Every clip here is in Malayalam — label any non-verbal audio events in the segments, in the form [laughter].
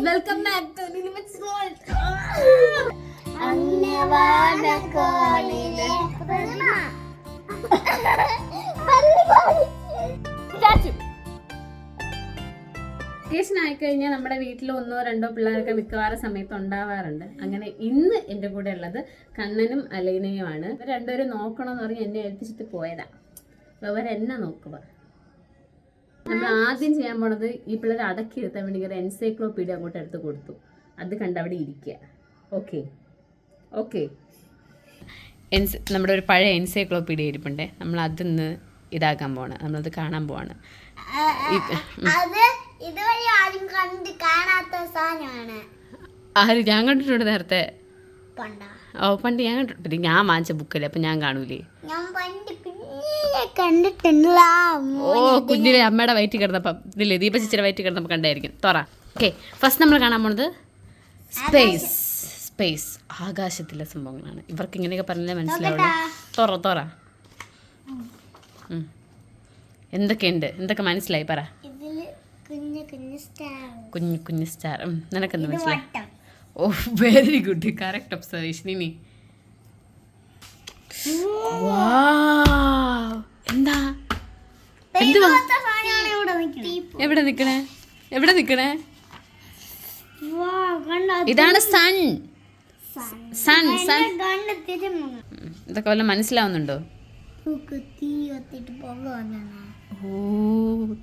Guys welcome back to limits world അന്നവാടക്കോണിലെ vacation ആയിക്കഴിഞ്ഞാൽ നമ്മുടെ വീട്ടിൽ ഒന്നോ രണ്ടോ പിള്ളേരൊക്കെ മിക്കവാറും സമയത്ത് ഉണ്ടാവാറുണ്ട്. അങ്ങനെ ഇന്ന് എന്റെ കൂടെ ഉള്ളത് കണ്ണനും അലൈനയുമാണ്. ഇവർ രണ്ടുപേരും നോക്കണമെന്ന് പറഞ്ഞ് എന്നെ ഏൽപ്പിച്ചിട്ട് പോയതാ. അപ്പൊ ഇവരെന്നെ നോക്കുക നമ്മൾ ആദ്യം ചെയ്യാൻ പോണത് ഈ പിള്ളേരെ അടക്കി ഇരുത്താൻ വേണ്ടി ഒരു എൻസൈക്ലോപീഡിയ അങ്ങോട്ട് എടുത്ത് കൊടുത്തു. അത് കണ്ട് അവിടെ ഇരിക്കുക. ഓക്കെ ഓക്കെ എൻസ് നമ്മുടെ ഒരു പഴയ എൻസൈക്ലോപീഡിയ ഇരിപ്പുണ്ട്. നമ്മൾ അതിന്ന് ഇതാക്കാൻ പോവാണ്. നമ്മളത് കാണാൻ പോവാണ്. അത് ഇതുവരെ ആരും കണ്ട് കാണാത്ത സാധനമാണ്. ആര്? ഞാൻ കണ്ടിട്ടുണ്ട് നേരത്തെ. പണ്ട. ഓ പണ്ട് ഞാൻ കണ്ടിട്ടുണ്ട്. ഞാൻ വാങ്ങിച്ച ബുക്കല്ലേ അപ്പം ഞാൻ കാണൂലേ? ഞാൻ പണ്ട് ഓ കുഞ്ഞിലെ അമ്മയുടെ വയറ്റിൽ കിടന്നപ്പം ഇല്ലേ ദീപ ചേച്ചിയുടെ വയറ്റിൽ കിടന്നപ്പോൾ കണ്ടായിരിക്കും. തോറ. ഓക്കെ ഫസ്റ്റ് നമ്മൾ കാണാൻ പോണത് സ്പേസ് സ്പേസ് ആകാശത്തിലെ സംഭവങ്ങളാണ്. ഇവർക്ക് ഇങ്ങനെയൊക്കെ പറഞ്ഞാൽ മനസ്സിലാവില്ല തോറ തോറ. എന്തൊക്കെയുണ്ട്? എന്തൊക്കെ മനസ്സിലായി? പറ. കുഞ്ഞു കുഞ്ഞു സ്റ്റാർ നിനക്കെന്ത് മനസ്സിലായി? ഓ വെരി ഗുഡ് കറക്റ്റ് ഒബ്സർവേഷൻ ഇനി. എന്താ? എവിടെ നിക്കണേ? എവിടെ നിക്കണേ? ഇതാണ് സൺ. Sun sun. ഇതൊക്കെ വല്ല മനസ്സിലാവുന്നുണ്ടോ? പൂക്ക് തീ കത്തിട്ട് പോകയാ? വന്നാ ഓ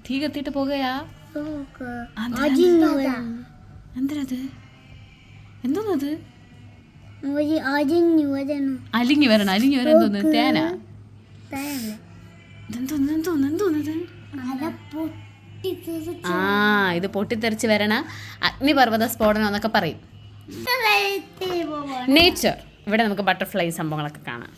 തീ കത്തിയിട്ട് പോകുകയാ പൂക്ക് എന്തരത്? എന്തോന്നത്? ഒരു അരിഞ്ഞു വരണം. അലിങ്ങി വരണം. എന്തോന്ന്? തേന. ആ ഇത് പൊട്ടിത്തെറിച്ച് വരണ അഗ്നിപർവത സ്ഫോടനം എന്നൊക്കെ പറയും. നേച്ചർ ഇവിടെ നമുക്ക് ബട്ടർഫ്ലൈ സംഭവങ്ങളൊക്കെ കാണാം.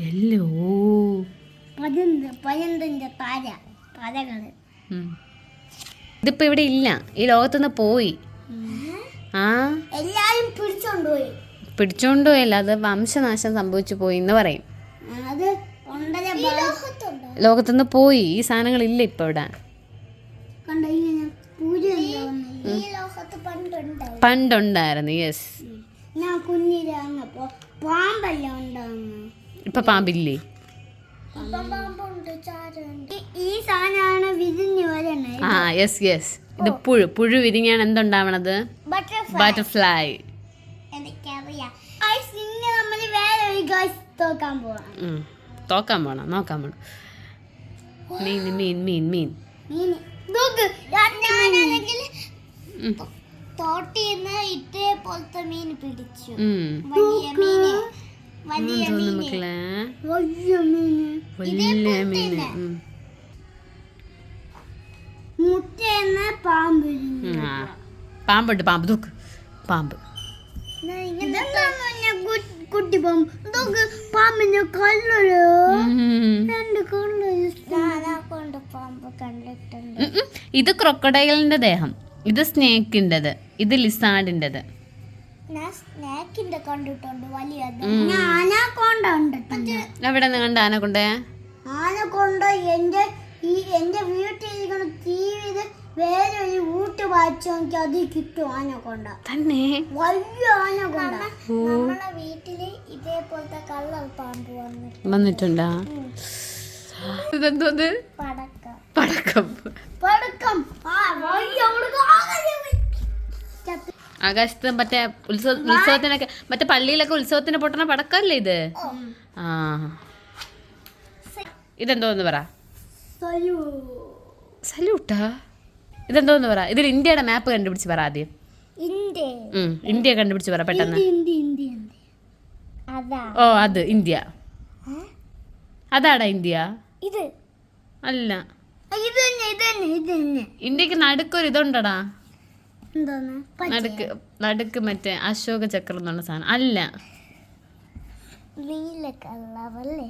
എല്ല്. ഇതിപ്പോ ഇവിടെ ഇല്ല. ഈ ലോകത്തുനിന്ന് പോയി. ആ? എല്ലാരും പിടിച്ചോണ്ടുപോയി പിടിച്ചോണ്ട് പോയല്ല അത് വംശനാശം സംഭവിച്ചു പോയി എന്ന് പറയും. അത് ലോകത്തുനിന്ന് പോയി. ഈ സാധനങ്ങൾ ഇല്ല ഇപ്പൊ ഇവിടെ. കണ്ടോ ഇങ്ങനെ പൂജ ഈ ലോകത്ത് പണ്ടുണ്ടാവും പണ്ടുണ്ടായിരുന്നു യെസ് ഞാൻ കുഞ്ഞിലാന്നപ്പോ പാമ്പല്ല ഉണ്ടാവുന്നു ഇപ്പൊ പാമ്പില്ലേ? ഈ സാധനമാണ് വിരിഞ്ഞു വരുന്നത് ആ യെസ് യെസ് ഇത് പുഴു പുഴു വിരിഞ്ഞാണ് എന്തുണ്ടാവണത്? ബട്ടർഫ്ലൈ തോക്കാൻ പോണം നോക്കാൻ പോണം. മീൻ മീൻ മീൻ മീൻ. തോട്ടിന്ന് ഇതേപോലത്തെ മീൻ പിടിച്ചു. മീന്. മക്കളെ. വലിയ മീന്. പാമ്പുണ്ട് പാമ്പ്. നോക്ക് പാമ്പ്. കുട്ടി പാമ്പ്. നോക്ക് പാമ്പിന്റെ കല്ലൊരു ഉം. രണ്ട് കൊണ്ട് പാമ്പ് കണ്ടിട്ടുണ്ട്. ഇത് ക്രൊക്കഡൈലിന്റെ ദേഹം. ഇത് സ്നേക്കിന്റെത് ഇത് ലിസാഡിന്റെത് സ്നാക്കിന്റെ കണ്ടിട്ടുണ്ട് വലിയത് ഞാൻ ആനക്കൊണ്ട കണ്ടിട്ടുണ്ട്? എവിടെ നിന്ന് കണ്ട ആന ആനക്കൊണ്ട എന്റെ ഈ എന്റെ വീട്ടിലിരിക്കുന്ന ടി വിയിൽ വേറെ ഒരു വീട്ട് വായിച്ചു നോക്കി അത് കിട്ടും ആനക്കൊണ്ട തന്നെ? വലിയ ആനക്കൊണ്ട നമ്മളെ വീട്ടിൽ ഇതേപോലത്തെ കള്ള പാമ്പ് വന്നിട്ടുണ്ട്. വന്നിട്ടുണ്ടാ? പടക്കം. പടക്കം. പടക്കം. ആ വലിയ ആകാശത്ത് മറ്റേ ഉത്സവ ഉത്സവത്തിനൊക്കെ മറ്റേ പള്ളിയിലൊക്കെ ഉത്സവത്തിന് പൊട്ടണ പടക്കമല്ലേ ഇത്? ആ. ഇതെന്തോന്ന് പറ. സല്യൂട്ടാ. ഇതെന്തോന്ന് പറ? ഇതിൽ ഇന്ത്യയുടെ മാപ്പ് കണ്ടുപിടിച്ച് പറ ആദ്യം. ഇന്ത്യ. കണ്ടുപിടിച്ച് പറ പെട്ടെന്ന്. ഓ അത് ഇന്ത്യ. അതാടാ ഇന്ത്യ? അല്ല. ഇന്ത്യയ്ക്ക് നടുക്കൊരു ഇതുണ്ടടാ നടുക്ക് നടുക്ക് മറ്റേ അശോക ചക്രം എന്നുള്ള സാധനം. അല്ല. നീല കളറല്ലേ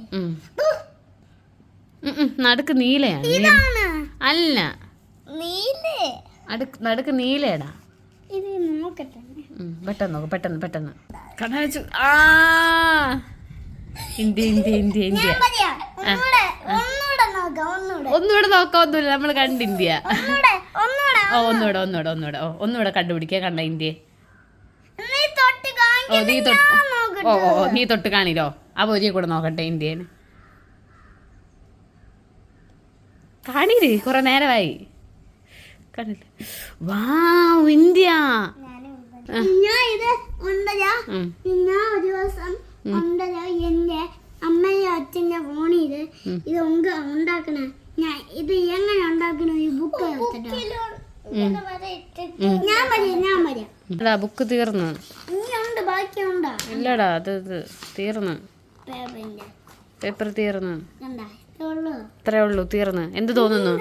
നടുക്ക് നീലയാണ്. ഇതാണ്. അല്ല. നടുക്ക് നീലയടാ. ഇത് നോക്കട്ടെ. പെട്ടെന്ന് നോക്ക് പെട്ടെന്ന് പെട്ടെന്ന്. കണ്ണടച്ചു ആ! India India India India. ഒന്നുകൂടെ നോക്കാം ഒന്നുമില്ല നമ്മൾ കണ്ട് ഇന്ത്യ. ഒന്നൂടെ ഒന്നൂടെ ഓ ഒന്നുകൂടെ. ഒന്നുകൂടെ ഒന്നുകൂടെ ഓ ഒന്നുകൂടെ കണ്ടുപിടിക്കുക കണ്ട ഇന്ത്യ? നീ തൊട്ട് ഓ നീ തൊട്ട് ഓ ഓ നീ തൊട്ട് കാണിരോ? ആ പൊരിയെ കൂടെ നോക്കട്ടെ ഇന്ത്യനെ. കാണീര് കുറെ നേരമായി. കണ്ടില്ല വാ ഇന്ത്യ. ഞാൻ ഇത് ഉണ്ടല്ലോ ഞാൻ ഒരു ദിവസം ഉണ്ടല്ലോ എന്റെ അമ്മയും അച്ഛന്റെ ഫോണിൽ ഇത്. ഉങ്ക ഉണ്ടാക്കണേ? ഞാൻ ഇത് എങ്ങനെ ഉണ്ടാക്കണ? ഈ ബുക്ക് ഞാൻ ഞാൻ പറയാം എടാ ബുക്ക് തീർന്നു. ഇനി ഉണ്ട് ബാക്കിയുണ്ടോ. ഇല്ലടാ അത് ഇത് തീർന്നു. പേപ്പർ തീർന്നു. ഇത്രേ ഉള്ളൂ. തീർന്നു. എന്ത് തോന്നുന്നു?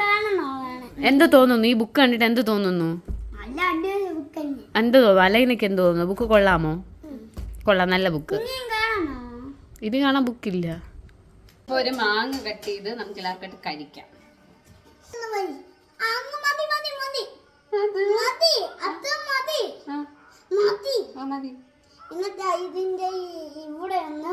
എന്ത് തോന്നുന്നു? ഈ ബുക്ക് കണ്ടിട്ട് എന്ത് തോന്നുന്നു? എന്ത് തോന്നുന്നു? അലൈനക്ക് എന്ത് തോന്നുന്നു? ബുക്ക് കൊള്ളാമോ? കൊള്ളാം നല്ല ബുക്ക് ഇത് കാണാൻ ബുക്കില്ല. ഒരു മാങ്ങ കട്ട് ചെയ്ത് നമുക്ക് എല്ലാവർക്കും കഴിക്കാം. ഒന്ന് മതി. ആ, അങ്ങ്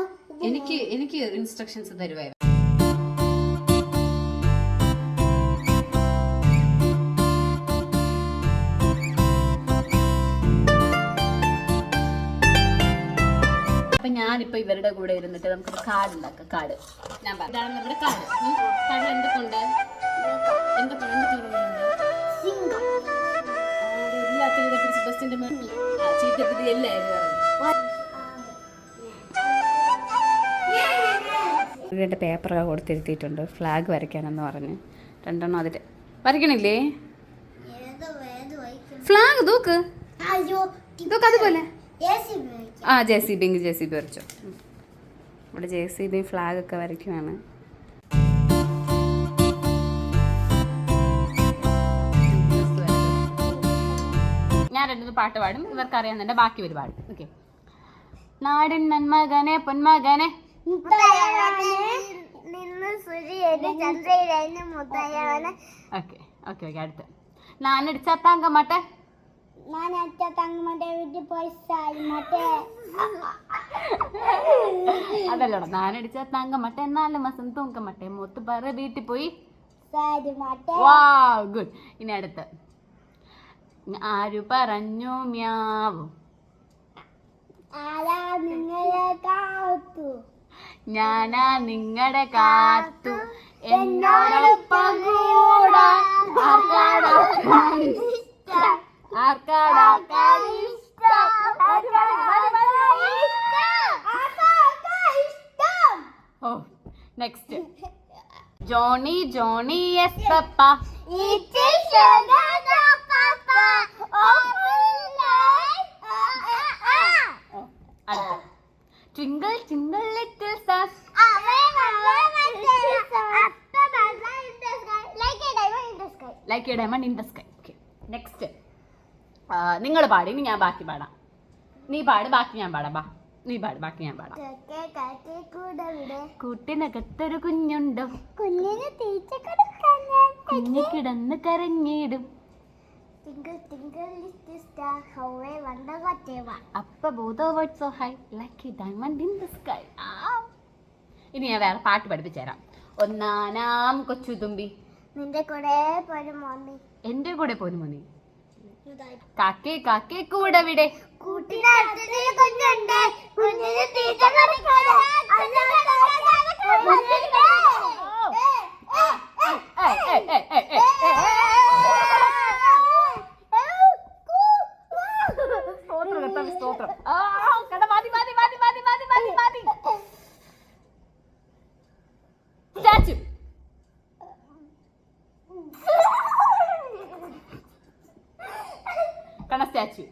ഞാനിപ്പോ ഇവരുടെ കൂടെ ഇരുന്നിട്ട് നമുക്ക് കാർഡ് ഉണ്ടാക്കാം. കാർഡ്. ഞാൻ പറയാം. ഇതാണ് നമ്മുടെ കാർഡ്. കാർഡ് എന്തൊക്കെയുണ്ട് എന്തൊക്കെ എല്ലാത്തിനും എല്ലാവരും ഇവരുടെ പേപ്പറൊക്കെ കൊടുത്തിരുത്തിയിട്ടുണ്ട്. ഫ്ലാഗ് വരയ്ക്കാനെന്ന് പറഞ്ഞ്. രണ്ടെണ്ണം അതിൽ വരയ്ക്കണില്ലേ? ഫ്ലാഗ് തൂക്ക് അയ്യോ ഇതൊക്കെ അതുപോലെ. ആ J C B J C B വരച്ചോ. ഇവിടെ ജെ സി ബി ഫ്ലാഗ് ഒക്കെ വരയ്ക്കുവാണ്. ഞാൻ രണ്ടു പാട്ട് പാടും. ഇവർക്ക് അറിയാവുന്നതിന്റെ ബാക്കി ഒരു പാടും ഓക്കെ. നാടൻ നന്മകനെ പൊന്മകനെ. ഓക്കെ. ഓക്കെ ഓക്കെ അടുത്ത്. നാനടിച്ച താങ്കമാട്ടെ ഞാൻ അച്ഛ തങ്ങമ്മന്റെ വീട്ടിൽ പോയി മറ്റേ. അതല്ലടാ നാനടിച്ച താങ്കമാട്ടെ നാല് മാസം തൂങ്കമാട്ടെ മൂത്ത് പറ വീട്ടിൽ പോയി. വാ ഗുഡ് ഇനി അടുത്ത്. ആരു പറഞ്ഞു മ്യാവു? ആരാ നിങ്ങളെ കാത്തു? ഞാനാ നിങ്ങളുടെ കാത്തു. എന്നോടൊപ്പം കൂടാൻ ആർക്കാടാ ആർക്കാടാ ഓ next Johnny Johnny yes papa twinkle twinkle little star like a diamond in the sky okay next നിങ്ങൾ പാടി ഇനി ഞാൻ ബാക്കി പാടാം. നീ പാട് ബാക്കി ഞാൻ പാടാം ബാ. നീ പാട് ബാക്കി ഞാൻ പാടാം. കൂട്ടിനകത്തൊരു കുഞ്ഞുണ്ടും. കുഞ്ഞിനെ കുഞ്ഞു കിടന്ന് കരഞ്ഞിടും. ഇനി ഞാൻ വേറെ പാട്ട് പഠിപ്പിച്ചു തരാം. ഒന്നാനാം കൊച്ചു തുമ്പി നിന്റെ കൂടെ പോലും എന്റെ കൂടെ പോരും നീ കാക്കേ കാക്കേ കൂടെ വിടെ ഏ ഏ ഏ തീറ്റ സ്റ്റാച്ചു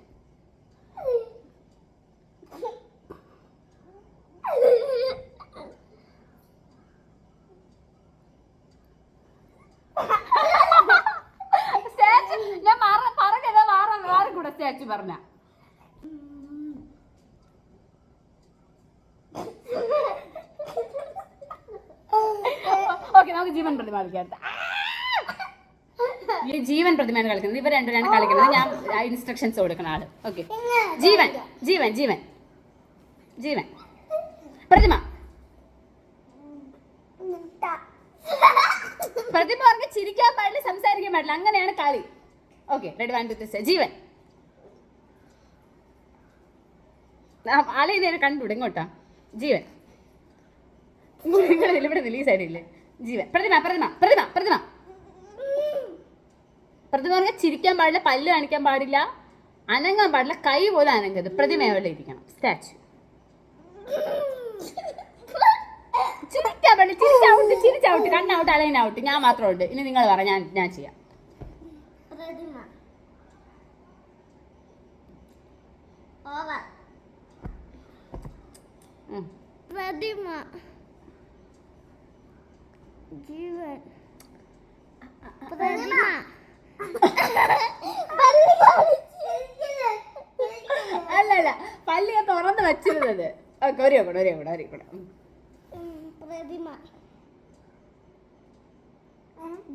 ഞാൻ മാറ പറഞ്ഞതാ മാറ മാറി കൂടെ സ്റ്റാച്ചു പറഞ്ഞ. ഓക്കെ നമുക്ക് ജീവൻ പ്രതിമ കളിക്കാം ഈ ജീവൻ പ്രതിമയാണ് കളിക്കുന്നത്. ഇവർ രണ്ടുപേരാണ് കളിക്കുന്നത്. ഞാൻ ഇൻസ്ട്രക്ഷൻസ് കൊടുക്കുന്ന ആൾ. ഓക്കെ ജീവൻ ജീവൻ ജീവൻ. ജീവൻ. പ്രതിമ. പ്രതിമ അവർക്ക് ചിരിക്കാൻ പാടില്ല സംസാരിക്കാൻ പാടില്ല. അങ്ങനെയാണ് കളി. ഓക്കെ റെഡ് വൺ ടു ജീവൻ. ആളെ നേരെ കണ്ടുവിടെ ഇങ്ങോട്ടാ. ജീവൻ. നിങ്ങൾ ഇവിടെ റിലീസ് ആയിട്ടില്ലേ? ജീവൻ. പ്രതിമ പ്രതിമ പ്രതിമ പ്രതിമ. പറഞ്ഞാൽ ചിരിക്കാൻ പാടില്ല പല്ല് കാണിക്കാൻ പാടില്ല അനങ്ങാൻ പാടില്ല കൈ പോലെ അനങ്ങരുത്. പ്രതിമയോടെ ഇരിക്കണം. സ്റ്റാച്ചു ചിരിക്കാൻ പാടില്ല. ചിരിച്ചൗട്ട് ചിരിച്ചൗട്ട് കണ്ണൗട്ട് അലൈനൗട്ട് ഞാൻ മാത്രം ഉണ്ട്. ഇനി നിങ്ങൾ പറ ഞാൻ ഞാൻ ചെയ്യാം. പ്രതിമ. പ്രതിമ. ജീവൻ. പ്രതിമ. അല്ല അല്ല പല്ല് ഞാൻ തുറന്ന് വെച്ചിരുന്നത്. ഓക്കെ ഒരു കൂടെ ഒരു കൂടെ ഒരു കൂടെ പ്രതിമ.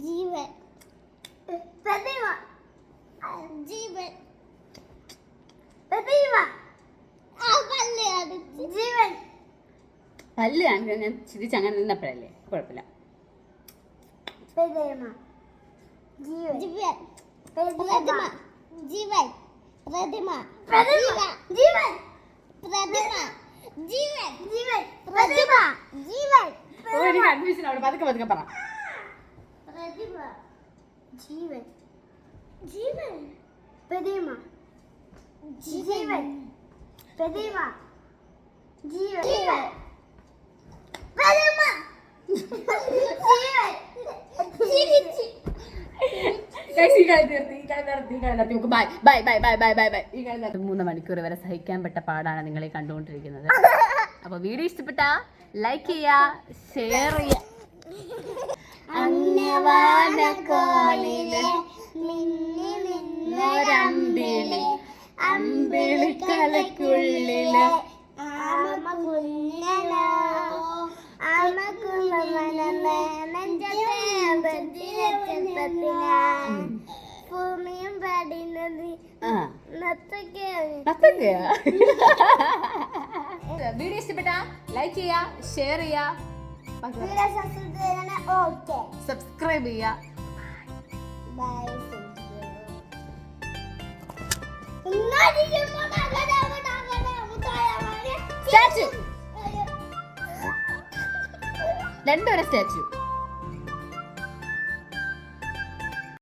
ജീവൻ. പ്രതിമ. ജീവൻ. പ്രതിമ. ജീവൻ. പല്ല് കാണിക്കാൻ ഞാൻ ചിരിച്ച് അങ്ങനെ നിന്നപ്പോഴല്ലേ? കുഴപ്പമില്ല. പ്രതിമ. ജീവൻ. ജീവൻ. പ്രതിമ. ജീവൻ. പ്രതിമ. പ്രതിമ. ജീവൻ. പ്രതിമ. ജീവൻ. ജീവൻ. പ്രതിമ. ജീവൻ. ഓ എനിക്ക് കൺഫ്യൂഷൻ അവിടെ. പതുക്കെ പതുക്കെ പറ. പ്രതിമ. ജീവൻ. ജീവൻ. പ്രതിമ. ജീവൻ. പ്രതിമ. ജീവൻ. ജീവൻ. പ്രതിമ. ജീവൻ. [laughs] ചിരിച്ചു മൂന്ന് മണിക്കൂർ വരെ സഹിക്കാൻ പെട്ട പാടാണ് നിങ്ങളെ കണ്ടുകൊണ്ടിരിക്കുന്നത്. അപ്പൊ വീഡിയോ ഇഷ്ടപ്പെട്ട ലൈക്ക് ചെയ്യാ ഷെയർ ചെയ്യുക അമ്പിളി മിന്നി ഭൂമിയും പാടുന്നത് വീഡിയോ ഇഷ്ടപ്പെട്ട ലൈക്ക് ചെയ്യുക ഷെയർ ചെയ്യ. സബ്സ്ക്രൈബ് സ്റ്റാച്ചു രണ്ടുപേരെ സ്റ്റാച്ചു